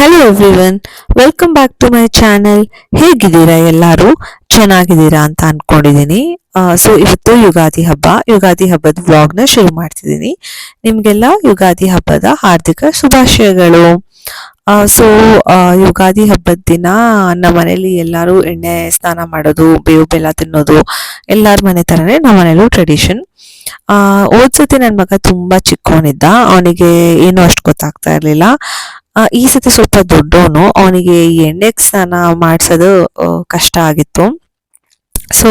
Hello everyone welcome back to my channel ಹೇಗಿದ್ದೀರಾ ಎಲ್ಲರೂ? ಚೆನ್ನಾಗಿದ್ದೀರಾ ಅಂತ ಅನ್ಕೊಂಡಿದ್ದೀನಿ ಸೊ ಇವತ್ತು ಯುಗಾದಿ ಹಬ್ಬ. ಯುಗಾದಿ ಹಬ್ಬದ ವ್ಲಾಗ್ನ ಶುರು ಮಾಡ್ತಿದ್ದೀನಿ ನಿಮಗೆಲ್ಲ ಯುಗಾದಿ ಹಬ್ಬದ ಹಾರ್ದಿಕ ಶುಭಾಶಯಗಳು. ಸೊ ಯುಗಾದಿ ಹಬ್ಬದ ದಿನ ನಮ್ಮ ಮನೇಲಿ ಎಲ್ಲರೂ ಎಣ್ಣೆ ಸ್ನಾನ ಮಾಡೋದು, ಬೇವು ಬೆಲ್ಲ ತಿನ್ನೋದು, ಎಲ್ಲರ ಮನೆ ಥರನೇ ನಮ್ಮ ಮನೇಲೂ ಟ್ರೆಡಿಷನ್ ಆ ಸತಿ ನನ್ನ ಮಗ ತುಂಬಾ ಚಿಕ್ಕವನಿದ್ದ ಅವನಿಗೆ ಏನೂ ಅಷ್ಟು ಗೊತ್ತಾಗ್ತಾ ಇರ್ಲಿಲ್ಲ. ಈ ಸತಿ ಸ್ವಲ್ಪ ದೊಡ್ಡವನು. ಅವನಿಗೆ ಈ ಎಣ್ಣೆಗೆ ಸ್ನಾನ ಮಾಡಿಸೋದು ಕಷ್ಟ ಆಗಿತ್ತು. ಸೊ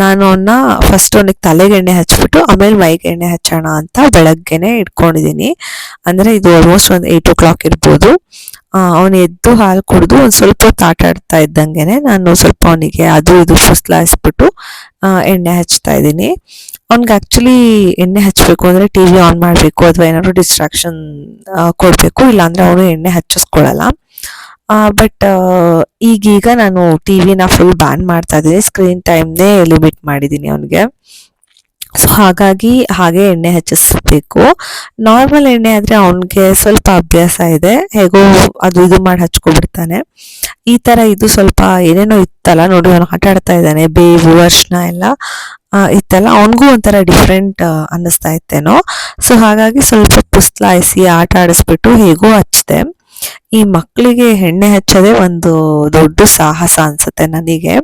ನಾನು ಅವನ್ನ ಫಸ್ಟ್ ಅವನಿಗೆ ತಲೆಗೆ ಎಣ್ಣೆ ಹಚ್ಬಿಟ್ಟು ಆಮೇಲೆ ಮೈಗೆ ಎಣ್ಣೆ ಹಚ್ಚೋಣ ಅಂತ ಬೆಳಗ್ಗೆನೆ ಇಟ್ಕೊಂಡಿದ್ದೀನಿ ಅಂದ್ರೆ ಇದು ಆಲ್ಮೋಸ್ಟ್ ಒಂದು ಏಯ್ಟ್ ಓ ಕ್ಲಾಕ್ ಇರ್ಬೋದು ಅವನು ಎದ್ದು ಹಾಲು ಕುಡಿದು ಒಂದು ಸ್ವಲ್ಪ ಹೊತ್ತು ಆಟ ನಾನು ಸ್ವಲ್ಪ ಅವನಿಗೆ ಅದು ಇದು ಫುಸ್ಲಾಯಿಸ್ಬಿಟ್ಟು ಎಣ್ಣೆ ಹಚ್ತಾ ಇದ್ದೀನಿ. ಅವ್ನಿಗೆ ಆ್ಯಕ್ಚುಲಿ ಎಣ್ಣೆ ಹಚ್ಚಬೇಕು ಅಂದ್ರೆ ಟಿ ವಿ ಆನ್ ಮಾಡಬೇಕು ಅಥವಾ ಏನಾದ್ರು ಡಿಸ್ಟ್ರಾಕ್ಷನ್ ಕೊಡಬೇಕು, ಇಲ್ಲಾಂದರೆ ಅವನು ಎಣ್ಣೆ ಹಚ್ಚಿಸ್ಕೊಳ್ಳಲ್ಲ ಬಟ್ ಈಗೀಗ ನಾನು ಟಿ ವಿನ ಫುಲ್ ಬ್ಯಾನ್ ಮಾಡ್ತಾ ಇದ್ದೀನಿ. ಸ್ಕ್ರೀನ್ ಟೈಮ್ನೇ ಲಿಮಿಟ್ ಮಾಡಿದ್ದೀನಿ ಅವನಿಗೆ. ಸೊ ಹಾಗಾಗಿ ಹಾಗೆ ಎಣ್ಣೆ ಹಚ್ಚಿಸ್ಬೇಕು. ನಾರ್ಮಲ್ ಎಣ್ಣೆ ಆದರೆ ಅವನಿಗೆ ಸ್ವಲ್ಪ ಅಭ್ಯಾಸ ಇದೆ. ಹೇಗೋ ಅದು ಇದು ಮಾಡಿ ಹಚ್ಕೊಬಿಡ್ತಾನೆ. ಈ ಥರ ಇದು ಸ್ವಲ್ಪ ಏನೇನೋ ಇತ್ತಲ್ಲ ನೋಡಿ ಅವನು ಆಟ ಆಡ್ತಾ ಇದ್ದಾನೆ, ಬೇವು ಅರ್ಶನ ಎಲ್ಲ ಇತ್ತಲ್ಲ, ಅವನಿಗೂ ಒಂಥರ ಡಿಫ್ರೆಂಟ್ ಅನ್ನಿಸ್ತಾ ಇತ್ತೇನೋ. ಸೊ ಹಾಗಾಗಿ ಸ್ವಲ್ಪ ಪುಸ್ತಲಾಯಿಸಿ ಆಟ ಆಡಿಸ್ಬಿಟ್ಟು ಹೇಗೋ ಹಚ್ಚಿದೆ ಈ ಮಕ್ಕಳಿಗೆ ಎಣ್ಣೆ ಹಚ್ಚೋದೇ ಒಂದು ದೊಡ್ಡ ಸಾಹಸ ಅನಿಸುತ್ತೆ ನನಗೆ.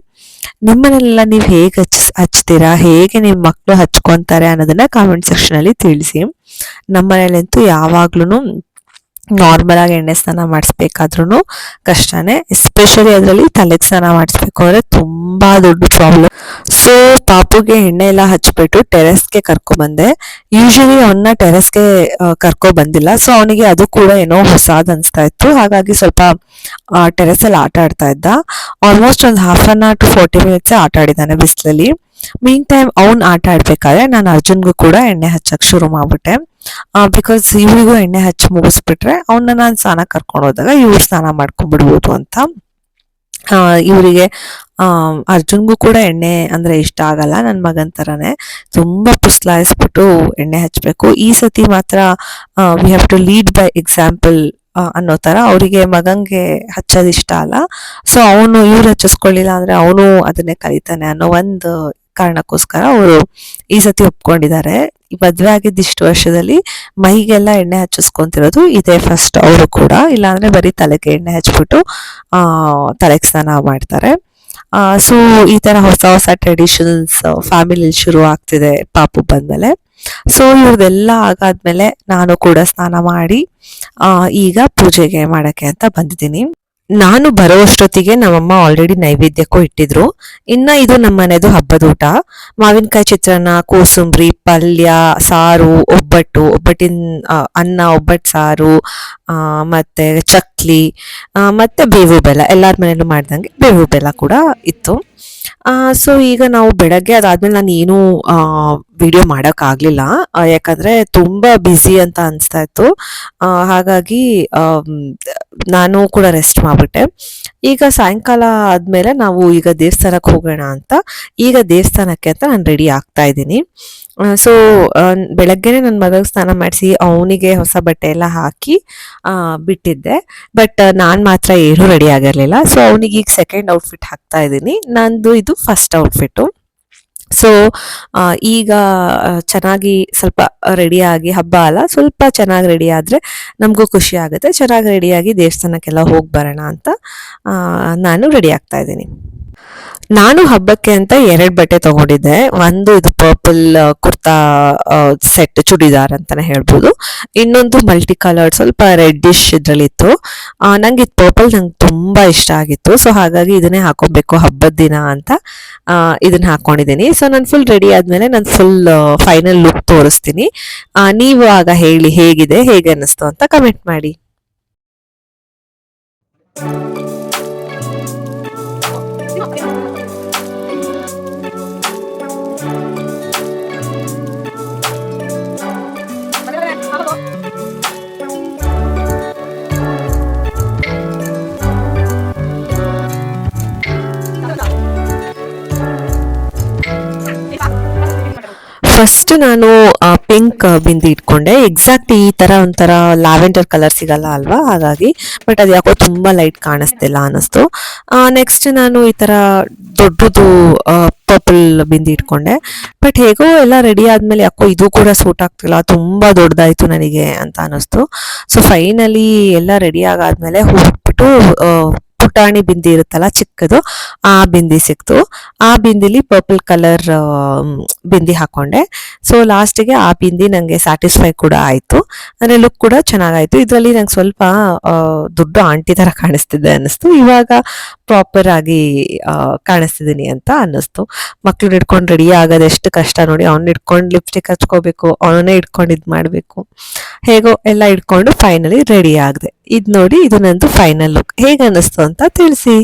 ನಿಮ್ಮನೆಲ್ಲ ನೀವು ಹೇಗೆ ಹಚ್, ಹಚ್ತೀರಾ? ಹೇಗೆ ನಿಮ್ಮ ಮಕ್ಕಳು ಹಚ್ಕೊತಾರೆ ಅನ್ನೋದನ್ನ ಕಾಮೆಂಟ್ ಸೆಕ್ಷನ್ ಅಲ್ಲಿ ತಿಳಿಸಿ. ನಮ್ಮನೇಲಂತೂ ಯಾವಾಗ್ಲೂ ನಾರ್ಮಲ್ ಆಗಿ ಎಣ್ಣೆ ಸ್ನಾನ ಮಾಡಿಸ್ಬೇಕಾದ್ರೂ ಕಷ್ಟನೇ. ಎಸ್ಪೆಷಲಿ ಅದರಲ್ಲಿ ತಲೆಗೆ ಸ್ನಾನ ಮಾಡಿಸ್ಬೇಕು ಅಂದ್ರೆ ತುಂಬಾ ದೊಡ್ಡ ಪ್ರಾಬ್ಲಮ್ ಸೊ ಪಾಪುಗೆ ಎಣ್ಣೆ ಎಲ್ಲ ಹಚ್ಬಿಟ್ಟು ಟೆರೆಸ್ಗೆ ಕರ್ಕೊ ಬಂದೆ. ಯೂಶಲಿ ಅವನ್ನ ಟೆರೆಸ್ಗೆ ಕರ್ಕೊ ಬಂದಿಲ್ಲ. ಸೊ ಅವನಿಗೆ ಅದು ಕೂಡ ಏನೋ ಹೊಸಾದ್ ಅನ್ಸ್ತಾ ಇತ್ತು. ಹಾಗಾಗಿ ಸ್ವಲ್ಪ ಟೆರೆಸ್ ಅಲ್ಲಿ ಆಟ ಆಡ್ತಾ ಇದ್ದ. ಆಲ್ಮೋಸ್ಟ್ ಒಂದು half an hour to forty minutes ಆಟ ಆಡಿದ್ದಾನೆ ಬಿಸಿಲಲ್ಲಿ. ಮೀನ್ ಟೈಮ್ ಅವ್ನ್ ಆಟ ಆಡ್ಬೇಕಾದ್ರೆ ನಾನು ಅರ್ಜುನ್ಗೂ ಕೂಡ ಎಣ್ಣೆ ಹಚ್ಚಕ್ ಶುರು ಮಾಡ್ಬಿಟ್ಟೆ. ಬಿಕಾಸ್ ಇವರಿಗೂ ಎಣ್ಣೆ ಹಚ್ಚಿ ಮುಗಿಸ್ಬಿಟ್ರೆ ಅವನ್ನ ನಾನು ಸ್ನಾನ ಕರ್ಕೊಂಡು ಹೋದಾಗ ಇವ್ರು ಸ್ನಾನ ಮಾಡ್ಕೊಂಡ್ಬಿಡ್ಬೋದು ಅಂತ. ಇವರಿಗೆ ಅರ್ಜುನ್ಗೂ ಕೂಡ ಎಣ್ಣೆ ಅಂದ್ರೆ ಇಷ್ಟ ಆಗಲ್ಲ ನನ್ನ ಮಗನ ಥರನೇ ತುಂಬ ಪುಸ್ಲಾಯಿಸ್ಬಿಟ್ಟು ಎಣ್ಣೆ ಹಚ್ಚಬೇಕು ಈ ಸತಿ ಮಾತ್ರ we have to lead by example ಅನ್ನೋ ತರ ಅವರಿಗೆ ಮಗಂಗೆ ಹಚ್ಚೋದು ಇಷ್ಟ ಅಲ್ಲ. ಸೊ ಅವನು ಇವ್ರು ಹಚ್ಚಿಸ್ಕೊಳ್ಳಿಲ್ಲ ಅಂದ್ರೆ ಅವನು ಅದನ್ನೇ ಕಲಿತಾನೆ ಅನ್ನೋ ಒಂದು ಕಾರಣಕ್ಕೋಸ್ಕರ ಅವರು ಈ ಸತಿ ಒಪ್ಕೊಂಡಿದ್ದಾರೆ. ಮದುವೆ ಆಗಿದ್ದ ಇಷ್ಟು ವರ್ಷದಲ್ಲಿ ಮೈಗೆಲ್ಲ ಎಣ್ಣೆ ಹಚ್ಚಿಸ್ಕೊಂತಿರೋದು ಇದೇ ಫಸ್ಟ್ ಅವರು ಕೂಡ. ಇಲ್ಲಾಂದ್ರೆ ಬರೀ ತಲೆಗೆ ಎಣ್ಣೆ ಹಚ್ಬಿಟ್ಟು ತಲೆಗೆ ಸ್ನಾನ ಮಾಡ್ತಾರೆ. ಸೊ ಈ ತರ ಹೊಸ ಹೊಸ ಟ್ರೆಡಿಷನ್ಸ್ ಫ್ಯಾಮಿಲಿ ಶುರು ಆಗ್ತಿದೆ ಪಾಪು ಬಂದ್ಮೇಲೆ. ಸೊ ಇವ್ರದೆಲ್ಲ ಆಗಾದ್ಮೇಲೆ ನಾನು ಕೂಡ ಸ್ನಾನ ಮಾಡಿ ಈಗ ಪೂಜೆಗೆ ಮಾಡಕ್ಕೆ ಅಂತ ಬಂದಿದ್ದೀನಿ. ನಾನು ಬರೋಷ್ಟೊತ್ತಿಗೆ ನಮ್ಮಮ್ಮ ಆಲ್ರೆಡಿ ನೈವೇದ್ಯಕ್ಕೂ ಇಟ್ಟಿದ್ರು. ಇನ್ನ ಇದು ನಮ್ಮ ಮನೆಯದು ಹಬ್ಬದ ಊಟ. ಮಾವಿನಕಾಯಿ ಚಿತ್ರಾನ್ನ, ಕೋಸಂಬರಿ, ಪಲ್ಯ, ಸಾರು, ಒಬ್ಬಟ್ಟು, ಒಬ್ಬಟ್ಟಿನ ಅನ್ನ, ಒಬ್ಬಟ್ಟು ಸಾರು ಮತ್ತು ಚಕ್ಲಿ ಮತ್ತೆ ಬೇವು ಬೆಲ್ಲ. ಎಲ್ಲಾರ ಮನೇಲೂ ಮಾಡ್ದಂಗೆ ಬೇವು ಬೆಲ್ಲ ಕೂಡ ಇತ್ತು. ಸೊ ಈಗ ನಾವು ಬೆಳಗ್ಗೆ ಅದಾದಮೇಲೆ ನಾನು ಏನು ವಿಡಿಯೋ ಮಾಡೋಕ್ಕಾಗಲಿಲ್ಲ. ಯಾಕಂದ್ರೆ ತುಂಬಾ ಬ್ಯುಸಿ ಅಂತ ಅನಿಸ್ತಾ ಇತ್ತು. ಹಾಗಾಗಿ ನಾನು ಕೂಡ ರೆಸ್ಟ್ ಮಾಡ್ಬಿಟ್ಟೆ. ಈಗ ಸಾಯಂಕಾಲ ಆದ್ಮೇಲೆ ನಾವು ಈಗ ದೇವಸ್ಥಾನಕ್ಕೆ ಹೋಗೋಣ ಅಂತ, ಈಗ ದೇವಸ್ಥಾನಕ್ಕೆ ಅಂತ ನಾನು ರೆಡಿ ಆಗ್ತಾ ಇದ್ದೀನಿ. ಸೊ ಬೆಳಗ್ಗೆನೆ ನನ್ನ ಮಗಗೆ ಸ್ನಾನ ಮಾಡಿಸಿ ಅವನಿಗೆ ಹೊಸ ಬಟ್ಟೆ ಎಲ್ಲ ಹಾಕಿ ಬಿಟ್ಟಿದ್ದೆ. ಬಟ್ ನಾನು ಮಾತ್ರ ಏನೂ ರೆಡಿ ಆಗಿರಲಿಲ್ಲ. ಸೊ ಅವನಿಗೆ ಈಗ ಸೆಕೆಂಡ್ ಔಟ್ಫಿಟ್ ಹಾಕ್ತಾ ಇದ್ದೀನಿ. ನಂದು ಇದು ಫಸ್ಟ್ ಔಟ್ಫಿಟ್ಟು ಸೊ ಈಗ ಚೆನ್ನಾಗಿ ಸ್ವಲ್ಪ ರೆಡಿಯಾಗಿ ಹಬ್ಬ ಅಲ್ಲ, ಸ್ವಲ್ಪ ಚೆನ್ನಾಗಿ ರೆಡಿ ಆದ್ರೆ ನಮಗೂ ಖುಷಿ ಆಗುತ್ತೆ. ಚೆನ್ನಾಗಿ ರೆಡಿಯಾಗಿ ದೇವಸ್ಥಾನಕ್ಕೆಲ್ಲ ಹೋಗಿ ಬರೋಣ ಅಂತ ನಾನು ರೆಡಿ ಆಗ್ತಾ ಇದ್ದೀನಿ. ನಾನು ಹಬ್ಬಕ್ಕೆ ಅಂತ ಎರಡು ಬಟ್ಟೆ ತಗೊಂಡಿದ್ದೆ. ಒಂದು ಇದು ಪರ್ಪಲ್ ಕುರ್ತಾ ಸೆಟ್ ಚೂಡಿದಾರ್ ಅಂತಾನೆ ಹೇಳ್ಬೋದು. ಇನ್ನೊಂದು ಮಲ್ಟಿ ಕಲರ್ಡ್ ಸ್ವಲ್ಪ ರೆಡ್ಡಿಶ್ ಇದ್ರಲ್ಲಿತ್ತು. ನಂಗೆ ಇದು ಪರ್ಪಲ್ ನಂಗೆ ತುಂಬಾ ಇಷ್ಟ ಆಗಿತ್ತು. ಸೊ ಹಾಗಾಗಿ ಇದನ್ನೇ ಹಾಕೋಬೇಕು ಹಬ್ಬದ ದಿನ ಅಂತ ಇದನ್ನ ಹಾಕೊಂಡಿದ್ದೀನಿ. ಸೊ ನಾನು ಫುಲ್ ರೆಡಿ ಆದ್ಮೇಲೆ ನಾನು ಫುಲ್ ಫೈನಲ್ ಲುಕ್ ತೋರಿಸ್ತೀನಿ. ನೀವು ಆಗ ಹೇಳಿ ಹೇಗಿದೆ, ಹೇಗೆ ಅನ್ನಿಸ್ತು ಅಂತ ಕಮೆಂಟ್ ಮಾಡಿ. ಫಸ್ಟ್ ನಾನು ಪಿಂಕ್ ಬಿಂದಿ ಇಟ್ಕೊಂಡೆ. ಎಕ್ಸಾಕ್ಟ್ ಈ ತರ ಒಂಥರ ಲ್ಯಾವೆಂಡರ್ ಕಲರ್ ಸಿಗಲ್ಲ ಅಲ್ವಾ? ಹಾಗಾಗಿ ಬಟ್ ಅದು ಯಾಕೋ ತುಂಬಾ ಲೈಟ್ ಕಾಣಿಸ್ತಿಲ್ಲ ಅನ್ನಿಸ್ತು. ನೆಕ್ಸ್ಟ್ ನಾನು ಈ ತರ ದೊಡ್ಡದು ಪರ್ಪಲ್ ಬಿಂದಿ ಇಟ್ಕೊಂಡೆ. ಬಟ್ ಹೇಗೋ ಎಲ್ಲ ರೆಡಿ ಆದ್ಮೇಲೆ ಯಾಕೋ ಇದು ಕೂಡ ಸೂಟ್ ಆಗ್ತಿಲ್ಲ. ತುಂಬಾ ದೊಡ್ಡದಾಯ್ತು ನನಗೆ ಅಂತ ಅನ್ನಿಸ್ತು. ಸೊ ಫೈನಲಿ ಎಲ್ಲ ರೆಡಿ ಆಗಾದ್ಮೇಲೆ ಹೋಗ್ಬಿಟ್ಟು ಪುಟಾಣಿ ಬಿಂದಿ ಇರುತ್ತಲ್ಲ ಚಿಕ್ಕದು, ಆ ಬಿಂದಿ ಸಿಕ್ತು. ಆ ಬಿಂದಿಲಿ ಪರ್ಪಲ್ ಕಲರ್ ಬಿಂದಿ ಹಾಕೊಂಡೆ. ಸೊ ಲಾಸ್ಟಿಗೆ ಆ ಬಿಂದಿ ನನಗೆ ಸ್ಯಾಟಿಸ್ಫೈ ಕೂಡ ಆಯಿತು. ಅಂದರೆ ಲುಕ್ ಕೂಡ ಚೆನ್ನಾಗಾಯಿತು. ಇದರಲ್ಲಿ ನಂಗೆ ಸ್ವಲ್ಪ ದುಡ್ಡು ಆಂಟಿ ಥರ ಕಾಣಿಸ್ತಿದೆ ಅನ್ನಿಸ್ತು. ಇವಾಗ ಪ್ರಾಪರ್ ಆಗಿ ಕಾಣಿಸ್ತಿದ್ದೀನಿ ಅಂತ ಅನ್ನಿಸ್ತು. ಮಕ್ಳು ಹಿಡ್ಕೊಂಡು ರೆಡಿ ಆಗೋದು ಎಷ್ಟು ಕಷ್ಟ ನೋಡಿ ಅವ್ನ ಹಿಡ್ಕೊಂಡು ಲಿಪ್ಸ್ಟಿಕ್ ಹಚ್ಕೋಬೇಕು ಅವನೇ ಹಿಡ್ಕೊಂಡು ಇದು ಮಾಡಬೇಕು. ಹೇಗೋ ಎಲ್ಲ ಹಿಡ್ಕೊಂಡು ಫೈನಲಿ ರೆಡಿ ಆಗಿದೆ. ಇದು ನೋಡಿ ಇದು ನಂದು ಫೈನಲ್ ಲುಕ್ ಹೇಗೆ ಅನ್ನಿಸ್ತು ಅಂತ ತಿಳಿಸಿ.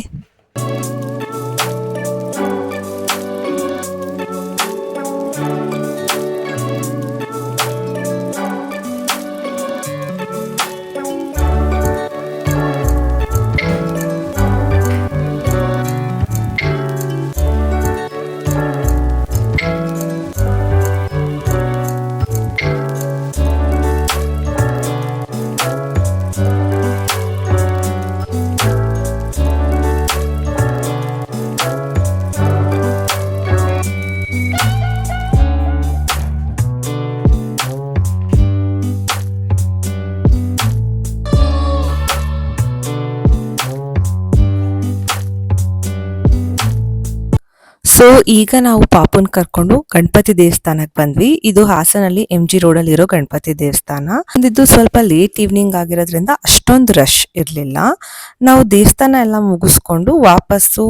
ಸೊ ಈಗ ನಾವು ಪಾಪನ್ ಕರ್ಕೊಂಡು ಗಣಪತಿ ದೇವಸ್ಥಾನಕ್ಕೆ ಬಂದ್ವಿ. ಇದು ಹಾಸನಲ್ಲಿ ಎಂ ಜಿ ರೋಡಲ್ಲಿ ಇರೋ ಗಣಪತಿ ದೇವಸ್ಥಾನ. ಬಂದಿದ್ದು ಸ್ವಲ್ಪ ಲೇಟ್ ಈವ್ನಿಂಗ್ ಆಗಿರೋದ್ರಿಂದ ಅಷ್ಟೊಂದು ರಶ್ ಇರಲಿಲ್ಲ. ನಾವು ದೇವಸ್ಥಾನ ಎಲ್ಲ ಮುಗಿಸ್ಕೊಂಡು ವಾಪಸ್ಸು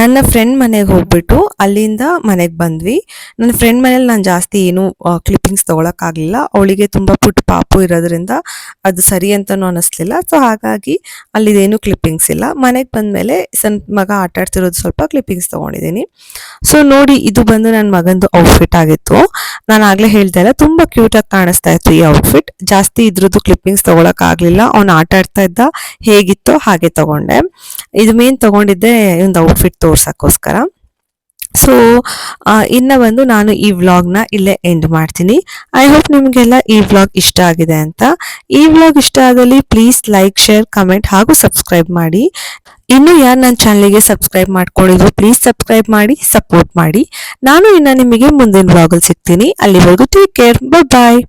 ನನ್ನ ಫ್ರೆಂಡ್ ಮನೆಗೆ ಹೋಗ್ಬಿಟ್ಟು ಅಲ್ಲಿಂದ ಮನೆಗೆ ಬಂದ್ವಿ. ನನ್ನ ಫ್ರೆಂಡ್ ಮನೇಲಿ ನಾನು ಜಾಸ್ತಿ ಏನು ಕ್ಲಿಪ್ಪಿಂಗ್ಸ್ ತಗೊಳಕ್ ಆಗ್ಲಿಲ್ಲ. ಅವಳಿಗೆ ತುಂಬಾ ಪುಟ್ಟ ಪಾಪು ಇರೋದ್ರಿಂದ ಅದು ಸರಿ ಅಂತಾನು ಅನಿಸ್ಲಿಲ್ಲ. ಸೊ ಹಾಗಾಗಿ ಅಲ್ಲಿದೇನು ಕ್ಲಿಪ್ಪಿಂಗ್ಸ್ ಇಲ್ಲ. ಮನೆಗೆ ಬಂದ್ಮೇಲೆ ಸಣ್ಣ ಮಗ ಆಟ ಆಡ್ತಿರೋದು ಸ್ವಲ್ಪ ಕ್ಲಿಪ್ಪಿಂಗ್ಸ್ ತಗೊಂಡಿದ್ದೀನಿ. ಸೊ ನೋಡಿ, ಇದು ಬಂದು ನನ್ನ ಮಗಂದು ಔಟ್ಫಿಟ್ ಆಗಿತ್ತು. ನಾನು ಆಗಲೇ ಹೇಳ್ತಾ ಇಲ್ಲ, ತುಂಬಾ ಕ್ಯೂಟ್ ಆಗಿ ಕಾಣಿಸ್ತಾ ಇತ್ತು ಈ ಔಟ್ಫಿಟ್ ಜಾಸ್ತಿ ಇದ್ರದ್ದು ಕ್ಲಿಪ್ಪಿಂಗ್ಸ್ ತಗೊಳಕ್ ಆಗ್ಲಿಲ್ಲ. ಅವ್ನು ಆಟ ಆಡ್ತಾ ಇದ್ದ, ಹೇಗಿತ್ತೋ ಹಾಗೆ ತಗೊಂಡೆ. ಇದು ಮೇನ್ ತಗೊಂಡಿದ್ದೆ ಒಂದು ಔಟ್ಫಿಟ್ ತೋರ್ಸಕ್ಕೋಸ್ಕರ. ಸೊ ಇನ್ನ ಬಂದು ನಾನು ಈ ವ್ಲಾಗ್ನ ಇಲ್ಲೇ ಎಂಡ್ ಮಾಡ್ತೀನಿ. ಐ ಹೋಪ್ ನಿಮಗೆಲ್ಲ ಈ ವ್ಲಾಗ್ ಇಷ್ಟ ಆಗಿದೆ ಅಂತ. ಈ ವ್ಲಾಗ್ ಇಷ್ಟ ಆದಲ್ಲಿ ಪ್ಲೀಸ್ ಲೈಕ್ ಶೇರ್ ಕಮೆಂಟ್ ಹಾಗೂ ಸಬ್ಸ್ಕ್ರೈಬ್ ಮಾಡಿ. ಇನ್ನು ಯಾರು ನನ್ನ ಚಾನಲ್ಗೆ ಸಬ್ಸ್ಕ್ರೈಬ್ ಮಾಡ್ಕೊಂಡಿದ್ರು ಪ್ಲೀಸ್ ಸಬ್ಸ್ಕ್ರೈಬ್ ಮಾಡಿ ಸಪೋರ್ಟ್ ಮಾಡಿ. ನಾನು ಇನ್ನು ನಿಮಗೆ ಮುಂದಿನ ವ್ಲಾಗಲ್ಲಿ ಸಿಗ್ತೀನಿ. ಅಲ್ಲಿವರೆಗೂ ಟೇಕ್ ಕೇರ್ ಬಾಯ್